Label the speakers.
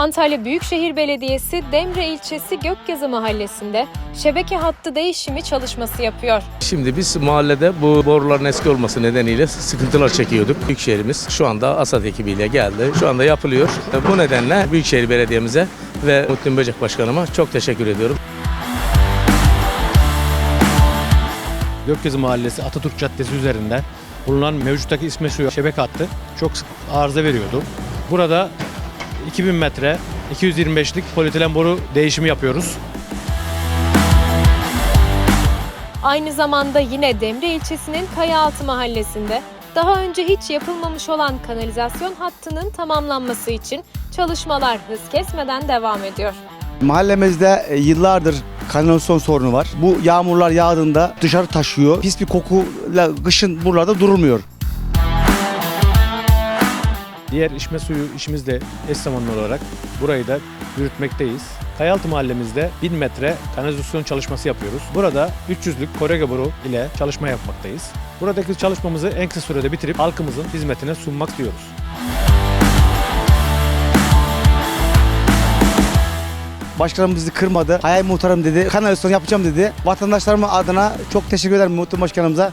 Speaker 1: Antalya Büyükşehir Belediyesi Demre ilçesi Gökyazı mahallesinde şebeke hattı değişimi çalışması yapıyor.
Speaker 2: Şimdi biz mahallede bu boruların eski olması nedeniyle sıkıntılar çekiyorduk. Büyükşehirimiz şu anda ASAD ekibiyle geldi. Şu anda yapılıyor. Bu nedenle Büyükşehir Belediye'mize ve Muhittin Böcek Başkanıma çok teşekkür ediyorum.
Speaker 3: Gökyazı Mahallesi Atatürk Caddesi üzerinde bulunan mevcuttaki İsmet Suyu şebeke hattı çok sık arıza veriyordu. Burada 2000 metre 225'lik polietilen boru değişimi yapıyoruz.
Speaker 1: Aynı zamanda yine Demre ilçesinin Kayaaltı mahallesinde daha önce hiç yapılmamış olan kanalizasyon hattının tamamlanması için çalışmalar hız kesmeden devam ediyor.
Speaker 4: Mahallemizde e, yıllardır kanalizasyon sorunu var. Bu yağmurlar yağdığında dışarı taşıyor. Pis bir kokuyla kışın buralarda durulmuyor.
Speaker 3: Diğer içme suyu işimizde eş zamanlı olarak burayı da yürütmekteyiz. Kayaltı mahallemizde 1000 metre kanalizasyon çalışması yapıyoruz. Burada 300'lük korega boru ile çalışma yapmaktayız. Buradaki çalışmamızı en kısa sürede bitirip halkımızın hizmetine sunmak istiyoruz.
Speaker 4: Başkanım bizi kırmadı. Hayal muhtarım dedi. Kanalizasyon yapacağım dedi. Vatandaşlarım adına çok teşekkür ederim muhtar başkanımıza.